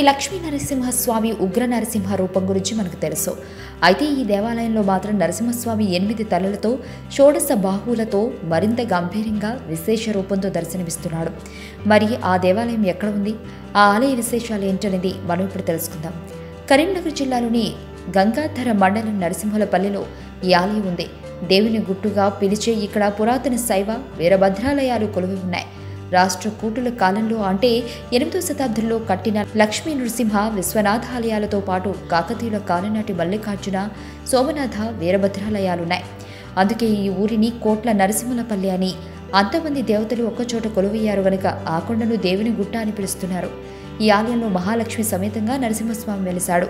శ్రీ లక్ష్మీ నరసింహస్వామి ఉగ్ర నరసింహ రూపం గురించి మనకు తెలుసు. అయితే ఈ దేవాలయంలో మాత్రం నరసింహస్వామి ఎనిమిది తలలతో షోడశ బాహువులతో మరింత గంభీరంగా విశేష రూపంతో దర్శనమిస్తున్నాడు. మరి ఆ దేవాలయం ఎక్కడ ఉంది? ఆ ఆలయ విశేషాలు ఏంటనేది మనం ఇప్పుడు తెలుసుకుందాం. కరీంనగర్ జిల్లాలోని గంగాధర మండలం నరసింహులపల్లిలో ఈ ఆలయం ఉంది. దేవుని గుట్టుగా పిలిచే ఇక్కడ పురాతన శైవ వీరభద్రాలయాలు కొలువి ఉన్నాయి. రాష్ట్ర కూటుల కాలంలో అంటే ఎనిమిదో శతాబ్దంలో కట్టిన లక్ష్మీ నృసింహ విశ్వనాథ ఆలయాలతో పాటు కాకతీయుల కాలనాటి మల్లికార్జున సోమనాథ వీరభద్రాలయాలున్నాయి. అందుకే ఈ ఊరిని కోట్ల నరసింహులపల్లి అని అంతమంది దేవతలు ఒక్కచోట కొలువయ్యారు గనుక ఆ కొండను దేవుని గుట్ట అని పిలుస్తున్నారు. ఈ ఆలయంలో మహాలక్ష్మి సమేతంగా నరసింహస్వామి వెలిశాడు.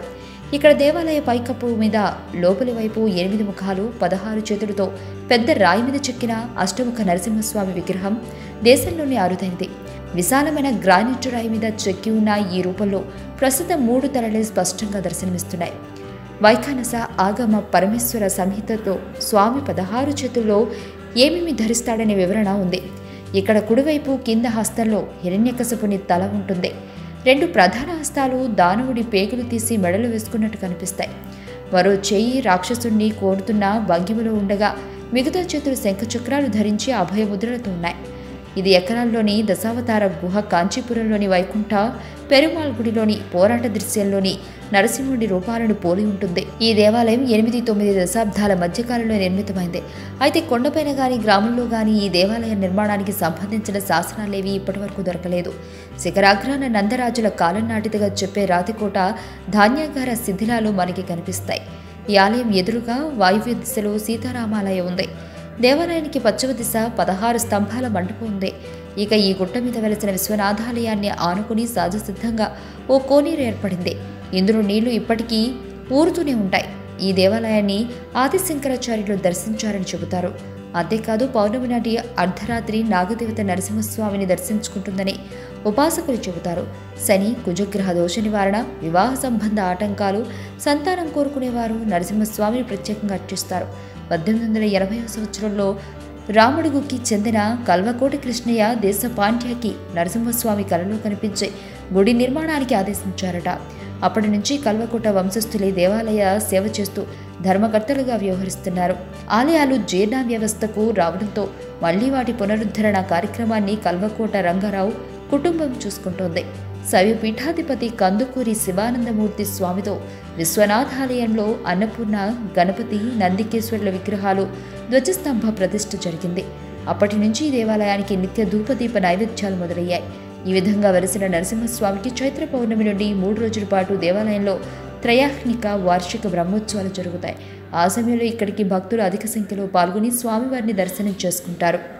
ఇక్కడ దేవాలయ పైకప్పు మీద లోపలి వైపు ఎనిమిది ముఖాలు పదహారు చేతులతో పెద్ద రాయి మీద చెక్కిన అష్టముఖ నరసింహస్వామి విగ్రహం దేశంలోని అరుదైంది విశాలమైన గ్రానైట్ రాయి మీద చెక్కి ఉన్న ఈ రూపంలో ప్రస్తుతం మూడు తలలే స్పష్టంగా దర్శనమిస్తున్నాయి. వైఖానస ఆగమ పరమేశ్వర సంహితతో స్వామి పదహారు చేతుల్లో ఏమేమి ధరిస్తాడనే వివరణ ఉంది. ఇక్కడ కుడివైపు కింద హస్తంలో హిరణ్యకశపుని తల ఉంటుంది. రెండు ప్రధాన హస్తాలు దానవుడి పేగులు తీసి మెడలు వేసుకున్నట్టు కనిపిస్తాయి. మరో చేయి రాక్షసుణ్ణి కోరుతున్న భంగిమలో ఉండగా మిగతా చేతులు శంఖచక్రాలు ధరించి అభయముద్రలతో ఉన్నాయి. ఇది ఎకరాల్లోని దశావతార గుహ కాంచీపురంలోని వైకుంఠ పెరుమాళ్ గుడిలోని పోరాట దృశ్యంలోని నరసింహుడి రూపాలను పోలి ఉంటుంది. ఈ దేవాలయం ఎనిమిది తొమ్మిది దశాబ్దాల మధ్యకాలంలో నిర్మితమైంది. అయితే కొండపైన గాని గ్రామంలో గాని ఈ దేవాలయ నిర్మాణానికి సంబంధించిన శాసనాలేవి ఇప్పటివరకు దొరకలేదు. శిఖరాగ్రాన నందరాజుల కాలం నాటిదిగా చెప్పే రాతికోట ధాన్యాగార శిథిలాలు మనకి కనిపిస్తాయి. ఈ ఆలయం ఎదురుగా వాయువ్య దిశలో సీతారామాలయం ఉంది. దేవాలయానికి పశ్చిమ దిశ పదహారు స్తంభాల మండపం ఉంది ఇక ఈ గుట్ట మీద వెలిసిన విశ్వనాథాలయాన్ని ఆనుకుని సహజసిద్ధంగా ఓ కోనేరు ఏర్పడింది. ఇందులో నీళ్ళు ఇప్పటికీ ఊరుతూనే ఉంటాయి. ఈ దేవాలయాన్ని ఆదిశంకరాచార్యులు దర్శించారని చెబుతారు. అంతేకాదు పౌర్ణమి నాటి అర్ధరాత్రి నాగదేవత నరసింహస్వామిని దర్శించుకుంటుందని ఉపాసకులు చెబుతారు. శని కుజగ్రహ దోష నివారణ వివాహ సంబంధ ఆటంకాలు సంతానం కోరుకునేవారు నరసింహస్వామిని ప్రత్యేకంగా అర్చిస్తారు. పద్దెనిమిది వందల ఎనభై సంవత్సరంలో రాముడుగుకి చెందిన కల్వకోటి కృష్ణయ్య దేశ పాండ్యకి నరసింహస్వామి కలలో కనిపించే గుడి నిర్మాణానికి ఆదేశించారట. అప్పటి నుంచి కల్వకోట వంశస్థులే దేవాలయ సేవ చేస్తూ ధర్మకర్తలుగా వ్యవహరిస్తున్నారు. ఆలయాలు జీర్ణ వ్యవస్థకు రావడంతో మళ్ళీ వాటి పునరుద్ధరణ కార్యక్రమాన్ని కల్వకోట రంగారావు కుటుంబం చూసుకుంటోంది. సవి పీఠాధిపతి కందుకూరి శివానందమూర్తి స్వామితో విశ్వనాథాలయంలో అన్నపూర్ణ గణపతి నందికేశ్వరుల విగ్రహాలు ధ్వజస్తంభ ప్రతిష్ఠ జరిగింది. అప్పటి నుంచి దేవాలయానికి నిత్య ధూపదీప నైవేద్యాలు మొదలయ్యాయి. ఈ విధంగా వెలిసిన నరసింహస్వామికి చైత్ర పౌర్ణమి నుండి మూడు రోజుల పాటు దేవాలయంలో త్రయాహ్నిక వార్షిక బ్రహ్మోత్సవాలు జరుగుతాయి. ఆ సమయంలో ఇక్కడికి భక్తులు అధిక సంఖ్యలో పాల్గొని స్వామివారిని దర్శనం చేసుకుంటారు.